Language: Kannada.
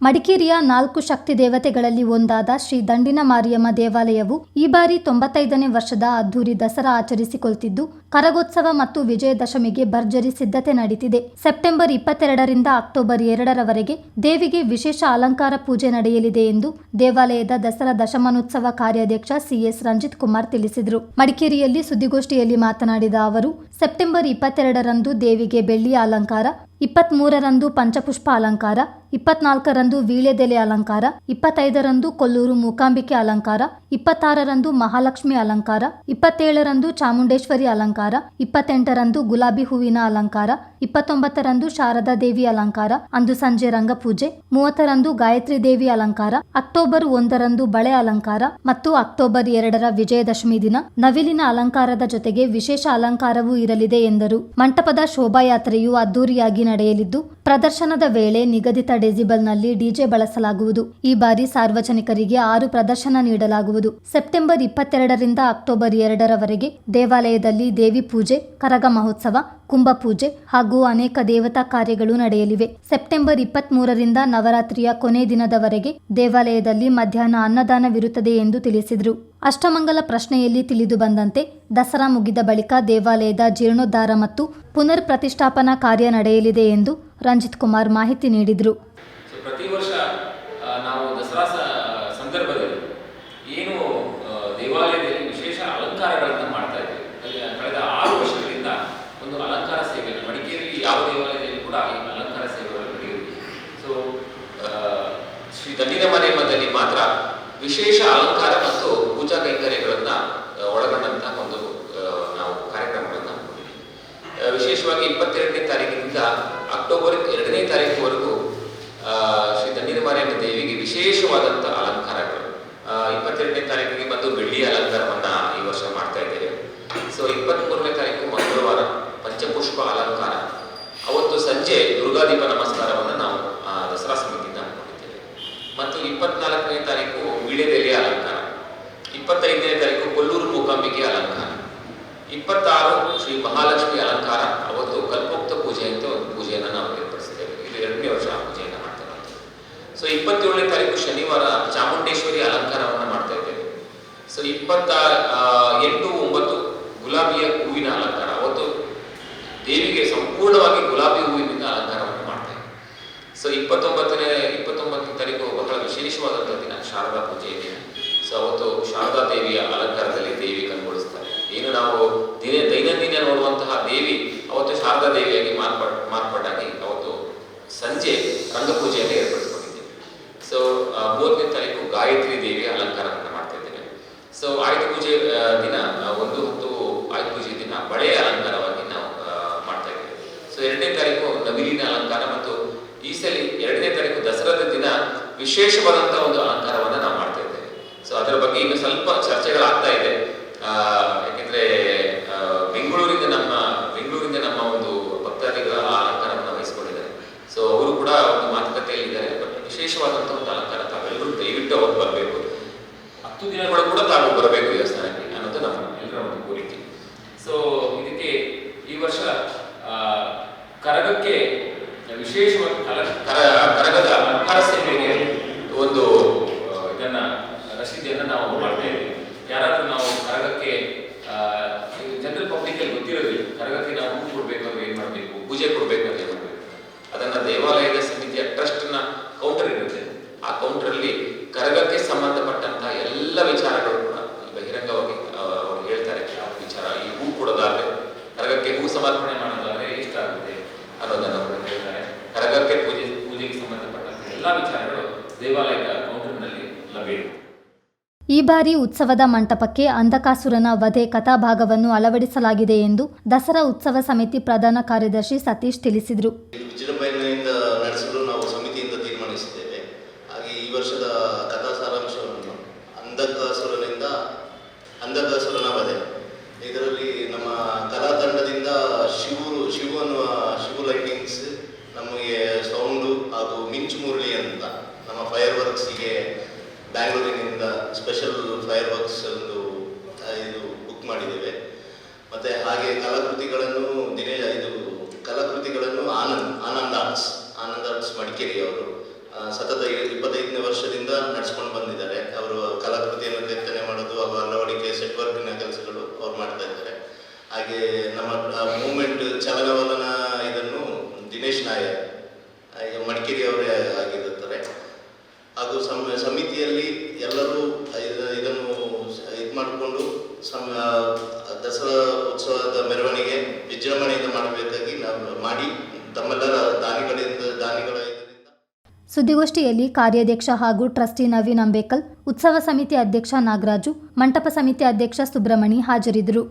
ಮಡಿಕೇರಿಯ ನಾಲ್ಕು ಶಕ್ತಿ ದೇವತೆಗಳಲ್ಲಿ ಒಂದಾದ ಶ್ರೀ ದಂಡಿನ ಮಾರಿಯಮ್ಮ ದೇವಾಲಯವು ಈ ಬಾರಿ ತೊಂಬತ್ತೈದನೇ ವರ್ಷದ ಅದ್ಧೂರಿ ದಸರಾ ಆಚರಿಸಿಕೊಳ್ತಿದ್ದು ಕರಗೋತ್ಸವ ಮತ್ತು ವಿಜಯದಶಮಿಗೆ ಭರ್ಜರಿ ಸಿದ್ಧತೆ ನಡೀತಿದೆ. ಸೆಪ್ಟೆಂಬರ್ ಇಪ್ಪತ್ತೆರಡರಿಂದ ಅಕ್ಟೋಬರ್ ಎರಡರವರೆಗೆ ದೇವಿಗೆ ವಿಶೇಷ ಅಲಂಕಾರ ಪೂಜೆ ನಡೆಯಲಿದೆ ಎಂದು ದೇವಾಲಯದ ದಸರಾ ದಶಮಾನೋತ್ಸವ ಕಾರ್ಯಾಧ್ಯಕ್ಷ ಸಿಎಸ್ ರಂಜಿತ್ ಕುಮಾರ್ ತಿಳಿಸಿದರು. ಮಡಿಕೇರಿಯಲ್ಲಿ ಸುದ್ದಿಗೋಷ್ಠಿಯಲ್ಲಿ ಮಾತನಾಡಿದ ಅವರು, ಸೆಪ್ಟೆಂಬರ್ ಇಪ್ಪತ್ತೆರಡರಂದು ದೇವಿಗೆ ಬೆಳ್ಳಿಯ ಅಲಂಕಾರ, ಇಪ್ಪತ್ಮೂರರಂದು ಪಂಚಪುಷ್ಪ ಅಲಂಕಾರ, ಇಪ್ಪತ್ನಾಲ್ಕರಂದು ವೀಳ್ಯದೆಲೆ ಅಲಂಕಾರ, ಇಪ್ಪತ್ತೈದರಂದು ಕೊಲ್ಲೂರು ಮೂಕಾಂಬಿಕೆ ಅಲಂಕಾರ, ಇಪ್ಪತ್ತಾರರಂದು ಮಹಾಲಕ್ಷ್ಮಿ ಅಲಂಕಾರ, ಇಪ್ಪತ್ತೇಳರಂದು ಚಾಮುಂಡೇಶ್ವರಿ ಅಲಂಕಾರ ಇಪ್ಪತ್ತೆಂಟರಂದು ಗುಲಾಬಿ ಹೂವಿನ ಅಲಂಕಾರ, ಇಪ್ಪತ್ತೊಂಬತ್ತರಂದು ಶಾರದಾ ದೇವಿ ಅಲಂಕಾರ, ಅಂದು ಸಂಜೆ ರಂಗಪೂಜೆ, ಮೂವತ್ತರಂದು ಗಾಯತ್ರಿ ದೇವಿ ಅಲಂಕಾರ, ಅಕ್ಟೋಬರ್ ಒಂದರಂದು ಬಳೆ ಅಲಂಕಾರ ಮತ್ತು ಅಕ್ಟೋಬರ್ ಎರಡರ ವಿಜಯದಶಮಿ ದಿನ ನವಿಲಿನ ಅಲಂಕಾರದ ಜೊತೆಗೆ ವಿಶೇಷ ಅಲಂಕಾರವೂ ಇರಲಿದೆ ಎಂದರು. ಮಂಟಪದ ಶೋಭಾಯಾತ್ರೆಯು ಅದ್ದೂರಿಯಾಗಿ ನಡೆಯಲಿದ್ದು ಪ್ರದರ್ಶನದ ವೇಳೆ ನಿಗದಿತ ಡೆಸಿಬಲ್ನಲ್ಲಿ ಡಿಜೆ ಬಳಸಲಾಗುವುದು. ಈ ಬಾರಿ ಸಾರ್ವಜನಿಕರಿಗೆ ಆರು ಪ್ರದರ್ಶನ ನೀಡಲಾಗುವುದು. ಸೆಪ್ಟೆಂಬರ್ ಇಪ್ಪತ್ತೆರಡರಿಂದ ಅಕ್ಟೋಬರ್ ಎರಡರವರೆಗೆ ದೇವಾಲಯದಲ್ಲಿ ದೇವಿ ಪೂಜೆ, ಕರಗ ಮಹೋತ್ಸವ ಕುಂಭಪೂಜೆ ಹಾಗೂ ಅನೇಕ ದೇವತಾ ಕಾರ್ಯಗಳು ನಡೆಯಲಿವೆ. ಸೆಪ್ಟೆಂಬರ್ ಇಪ್ಪತ್ಮೂರರಿಂದ ನವರಾತ್ರಿಯ ಕೊನೆ ದಿನದವರೆಗೆ ದೇವಾಲಯದಲ್ಲಿ ಮಧ್ಯಾಹ್ನ ಅನ್ನದಾನವಿರುತ್ತದೆ ಎಂದು ತಿಳಿಸಿದರು. ಅಷ್ಟಮಂಗಲ ಪ್ರಶ್ನೆಯಲ್ಲಿ ತಿಳಿದು ಬಂದಂತೆ, ದಸರಾ ಮುಗಿದ ಬಳಿಕ ದೇವಾಲಯದ ಜೀರ್ಣೋದ್ಧಾರ ಮತ್ತು ಪುನರ್ ಪ್ರತಿಷ್ಠಾಪನಾ ಕಾರ್ಯ ನಡೆಯಲಿದೆ ಎಂದು ರಂಜಿತ್ ಕುಮಾರ್ ಮಾಹಿತಿ ನೀಡಿದರು. ಪ್ರತಿ ವರ್ಷ ನಾವು ದಸರಾ ಸಂದರ್ಭದಲ್ಲಿ ಏನು ದೇವಾಲಯದಲ್ಲಿ ವಿಶೇಷ ಅಲಂಕಾರಗಳನ್ನು ಮಾಡ್ತಾ ಇದ್ದೀವಿ ಕಳೆದ ಆರು ವರ್ಷಗಳಿಂದ ಒಂದು ಅಲಂಕಾರ ಸೇವೆಯನ್ನು ಮಡಿಕೇರಿಯಲ್ಲಿ ಯಾವ ದೇವಾಲಯದಲ್ಲಿ ಕೂಡ ಅಲಂಕಾರ ಸೇವೆಗಳು ನಡೆಯುತ್ತೆ ಸೊ ಶ್ರೀ ದಂಡಿನ ಮನೆಯಲ್ಲಿ ಮಾತ್ರ ವಿಶೇಷ ಅಲಂಕಾರ ಮತ್ತು ಪೂಜಾ ಕೈಂಕರ್ಯಗಳನ್ನ ಆ, ಒಳಗೊಂಡಂತಹ ಒಂದು ಆ, ನಾವು ಕಾರ್ಯಕ್ರಮಗಳನ್ನು ಹಮ್ಮಿಕೊಂಡಿದ್ದೀವಿ. ಆ, ವಿಶೇಷವಾಗಿ ಇಪ್ಪತ್ತೆರಡನೇ ತಾರೀಕಿನಿಂದ ಅಕ್ಟೋಬರ್ ಎರಡನೇ ತಾರೀಕುವರೆಗೂ ಶ್ರೀ ಮಾರಿಯಮ್ಮ ದೇವಿಗೆ ವಿಶೇಷವಾದಂಥ ಅಲಂಕಾರಗಳು. ಇಪ್ಪತ್ತೆರಡನೇ ತಾರೀಕಿಗೆ ಬಂದು ಬೆಳ್ಳಿ ಅಲಂಕಾರವನ್ನ ಈ ವರ್ಷ ಮಾಡ್ತಾ ಇದ್ದೇವೆ. ಸೊ ಇಪ್ಪತ್ತ್ಮೂರನೇ ತಾರೀಕು ಮಂಗಳವಾರ ಪಂಚಪುಷ್ಪ ಅಲಂಕಾರ. ಅವತ್ತು ಸಂಜೆ ದುರ್ಗಾದೀಪ ನಮಸ್ಕಾರವನ್ನು ನಾವು ದಸರಾ ಸಮಿತಿಯಿಂದ ಹಮ್ಮಿಕೊಂಡಿದ್ದೇವೆ ಮತ್ತು ಇಪ್ಪತ್ನಾಲ್ಕನೇ ತಾರೀಕು ವೀಳ್ಯದೆಲೆಯ ಅಲಂಕಾರ. ಇಪ್ಪತ್ತೈದನೇ ತಾರೀಕು ಕೊಲ್ಲೂರು ಮೂಕಾಂಬಿಕೆ ಅಲಂಕಾರ. ಇಪ್ಪತ್ತಾರು ಶ್ರೀ ಮಹಾಲಕ್ಷ್ಮಿ ಅಲಂಕಾರ ಅವತ್ತು ಕಲ್ಪೋಕ್ತ ಪೂಜೆ ಅಂತ ಒಂದು ಪೂಜೆಯನ್ನು ನಾವು ಏರ್ಪಡಿಸಿದ್ದೇವೆ ಇದು ಎರಡನೇ ವರ್ಷ ಆ ಪೂಜೆಯನ್ನು ಮಾಡ್ತಾ ಇರೋದು ಸೊ ಇಪ್ಪತ್ತೇಳನೇ ತಾರೀಕು ಶನಿವಾರ ಚಾಮುಂಡೇಶ್ವರಿ ಅಲಂಕಾರವನ್ನು ಮಾಡ್ತಾ ಇದ್ದೇವೆ. ಸೊ ಇಪ್ಪತ್ತ ಎಂಟು, ಒಂಬತ್ತು ಗುಲಾಬಿಯ ಹೂವಿನ ಅಲಂಕಾರ. ಅವತ್ತು ದೇವಿಗೆ ಸಂಪೂರ್ಣವಾಗಿ ಗುಲಾಬಿ ಹೂವಿನಿಂದ ಅಲಂಕಾರವನ್ನು ಮಾಡ್ತೇವೆ ಸೊ ಇಪ್ಪತ್ತೊಂಬತ್ತನೇ ಇಪ್ಪತ್ತೊಂಬತ್ತನೇ ತಾರೀಕು ಬಹಳ ವಿಶೇಷವಾದಂಥ ದಿನ, ಶಾರದಾ ಪೂಜೆ ಇದೆ. ಸೊ ಅವತ್ತು ಶಾರದಾ ದೇವಿಯ ಅಲಂಕಾರದಲ್ಲಿ ದೇವಿ ಕಂಡುಗೊಳಿಸ್ತಾರೆ ಏನು ನಾವು ದೈನಂದಿನ ನೋಡುವಂತಹ ದೇವಿ ಅವತ್ತು ಶಾರದಾ ದೇವಿಯಾಗಿ ಮಾರ್ಪಡ್, ಮಾರ್ಪಾಡಾಗಿ ಅವತ್ತು ಸಂಜೆ ರಂಗಪೂಜೆಯನ್ನು ಏರ್ಪಡಿಸ್ಕೊಂಡಿದ್ದೀನಿ. ಸೊ ಮೂರನೇ ತಾರೀಕು ಗಾಯತ್ರಿ ದೇವಿಯ ಅಲಂಕಾರವನ್ನು ಮಾಡ್ತಾ ಇದ್ದೇನೆ ಸೊ ಆಯುಧ ಪೂಜೆ ದಿನ ಒಂದು ಹೊತ್ತು ಆಯುಧ ಪೂಜೆ ದಿನ ಬಳೆಯ ಅಲಂಕಾರವಾಗಿ ನಾವು ಮಾಡ್ತಾ ಇದ್ದೇವೆ. ಸೊ ಎರಡನೇ ತಾರೀಕು ನವಿಲಿನ ಅಲಂಕಾರ ಮತ್ತು ಈ ಸಲ ಎರಡನೇ ತಾರೀಕು ದಸರಾದ ದಿನ ವಿಶೇಷವಾದಂತಹ ಒಂದು ಅಲಂಕಾರವನ್ನು ನಾವು ಮಾಡ್ತಾ ಇದ್ದೇವೆ. ಸೊ ಅದರ ಬಗ್ಗೆ ಇನ್ನು ಸ್ವಲ್ಪ ಚರ್ಚೆಗಳಾಗ್ತಾ ಇದೆ ಆ, ಯಾಕೆಂದ್ರೆ ಆ, ಬೆಂಗಳೂರಿಂದ ನಮ್ಮ ಬೆಂಗಳೂರಿಂದ ನಮ್ಮ ಒಂದು ಭಕ್ತಾದಿಗಳ ಆ ಅಲಂಕಾರವನ್ನು ವಹಿಸಿಕೊಂಡಿದ್ದಾರೆ ಸೊ ಅವರು ಕೂಡ ಒಂದು ಮಾತುಕತೆಯಲ್ಲಿದ್ದಾರೆ ಬಟ್ ವಿಶೇಷವಾದಂಥ ಒಂದು ಅಲಂಕಾರ ತಾವೆಲ್ಲರೂ ದಯವಿಟ್ಟು ಅವರು ಬರಬೇಕು ಹತ್ತು ದಿನಗಳು ಕೂಡ ತಾವು ಬರಬೇಕು ದೇವಸ್ಥಾನಕ್ಕೆ ಅನ್ನೋದು ನಮ್ಮ ಎಲ್ಲರ ಒಂದು ಕೋರಿಕೆ ಸೊ ಇದಕ್ಕೆ ಈ ವರ್ಷ ಆ, ಕರಗಕ್ಕೆ ವಿಶೇಷವಾಗಿ ಕರ ಕರ- ಕರಗದ ಅಲಂಕಾರ ಸೇವೆಗೆ ಒಂದು ಇದನ್ನ, ರಸೀದಿಯನ್ನು ನಾವು ಮಾಡ್ತಾ ಇದ್ದೀವಿ. ಯಾರಾದ್ರೂ ನಾವು ಕರಗಕ್ಕೆ ಜನರಲ್ ಪಬ್ಲಿಕ್ ಅಲ್ಲಿ ಗೊತ್ತಿರೋದಿಲ್ಲ. ಕರಗಕ್ಕೆ ನಾವು ಹೂ ಕೊಡ್ಬೇಕು ಅಂದ್ರೆ ಏನ್ ಮಾಡಬೇಕು? ಪೂಜೆ ಕೊಡ್ಬೇಕು ಅಂತ ಏನ್ ಅದನ್ನ ದೇವಾಲಯದ ಸಮಿತಿಯ ಟ್ರಸ್ಟ್ನ ಕೌಂಟರ್ ಇರುತ್ತೆ. ಆ ಕೌಂಟರ್ ಅಲ್ಲಿ ಕರಗಕ್ಕೆ ಸಂಬಂಧಪಟ್ಟಂತಹ ಎಲ್ಲ ವಿಚಾರಗಳು ಕೂಡ ಬಹಿರಂಗವಾಗಿ ಆ, ಅವರು ಹೇಳ್ತಾರೆ ಆ ವಿಚಾರ ಈ ಹೂ ಕೊಡೋದಾದ್ರೆ ಕರಗಕ್ಕೆ ಹೂ ಸಮರ್ಪಣೆ ಮಾಡೋದಾದ್ರೆ ಎಷ್ಟಾಗುತ್ತೆ ಅನ್ನೋದನ್ನ ಕೂಡ ಹೇಳ್ತಾರೆ ಕರಗಕ್ಕೆ ಪೂಜೆ ಪೂಜೆಗೆ ಸಂಬಂಧಪಟ್ಟಂತ ಎಲ್ಲ ವಿಚಾರಗಳು ದೇವಾಲಯದ ಕೌಂಟರ್ನಲ್ಲಿ ಲಭ್ಯ ಈ ಬಾರಿ ಉತ್ಸವದ ಮಂಟಪಕ್ಕೆ ಅಂಧಕಾಸುರನ ವಧೆ ಕಥಾಭಾಗವನ್ನು ಅಳವಡಿಸಲಾಗಿದೆ ಎಂದು ದಸರಾ ಉತ್ಸವ ಸಮಿತಿ ಪ್ರಧಾನ ಕಾರ್ಯದರ್ಶಿ ಸತೀಶ್ ತಿಳಿಸಿದರು. ವಿಜೃಂಭಣೆಯಿಂದ ನಡೆಸಲು ನಾವು ಸಮಿತಿಯಿಂದ ತೀರ್ಮಾನಿಸಿದ್ದೇವೆ. ಹಾಗೆ ಈ ವರ್ಷದ ಕಥಾ ಸಾರಾಂಶವನ್ನು ಅಂಧಕಾಸುರನಿಂದ ಅಂಧಕಾಸುರನ ವಧೆ. ಇದರಲ್ಲಿ ನಮ್ಮ ಕಲಾ ತಂಡದಿಂದ ಶಿವು ಶಿವು ಅನ್ನುವ ಶಿವು ಲೈಟಿಂಗ್ಸ್ ನಮಗೆ ವರ್ಕ್ಸಿಗೆ ಬ್ಯಾಂಗ್ಳೂರಿನಿಂದ ಸ್ಪೆಷಲ್ ಫೈರ್ ವರ್ಕ್ಸ್ ಒಂದು ಇದು ಬುಕ್ ಮಾಡಿದ್ದೇವೆ. ಮತ್ತೆ ಹಾಗೆ ಕಲಾಕೃತಿಗಳನ್ನು ದಿನೇ, ಇದು ಕಲಾಕೃತಿಗಳನ್ನು ಆನಂದ್ ಆನಂದ್ ಆರ್ಟ್ಸ್ ಆನಂದ್ ಆರ್ಟ್ಸ್ ಮಡಿಕೇರಿ ಅವರು ಸತತ ಇಪ್ಪತ್ತೈದನೇ ವರ್ಷದಿಂದ ನಡೆಸ್ಕೊಂಡು ಬಂದಿದ್ದಾರೆ. ಅವರು ಕಲಾಕೃತಿಯನ್ನು ಕೆತ್ತನೆ ಮಾಡೋದು ಅವರ ಅಳವಡಿಕೆ ಸೆಟ್ ವರ್ಕಿನ ಕೆಲಸಗಳು ಅವ್ರು ಮಾಡ್ತಾ ಇದ್ದಾರೆ. ಹಾಗೆ ನಮ್ಮ ಮೂಮೆಂಟ್ ಚಲನವಲನ ಇದನ್ನು ದಿನೇಶ್ ನಾಯರ್ ಮಡಿಕೇರಿ ಅವರೇ ಸಮ್, ಸಮಿತಿಯಲ್ಲಿ ಎಲ್ಲರೂ ಇದನ್ನು ಇದು ಮಾಡಿಕೊಂಡು ಸಮ ದಸರಾ ಉತ್ಸವದ ಮೆರವಣಿಗೆ ವಿಜೃಂಭಣೆಯಿಂದ ಮಾಡಬೇಕಾಗಿ ನಾವು ಮಾಡಿ ತಮ್ಮೆಲ್ಲರ ದಾನಿಗಳಿಂದ, ದಾನಿಗಳ ಸುದ್ದಿಗೋಷ್ಠಿಯಲ್ಲಿ ಕಾರ್ಯಾಧ್ಯಕ್ಷ ಹಾಗೂ ಟ್ರಸ್ಟಿ ನವೀನ್ ಅಂಬೇಕಲ್, ಉತ್ಸವ ಸಮಿತಿ ಅಧ್ಯಕ್ಷ ನಾಗರಾಜು, ಮಂಟಪ ಸಮಿತಿ ಅಧ್ಯಕ್ಷ ಸುಬ್ರಹ್ಮಣಿ ಹಾಜರಿದ್ದರು.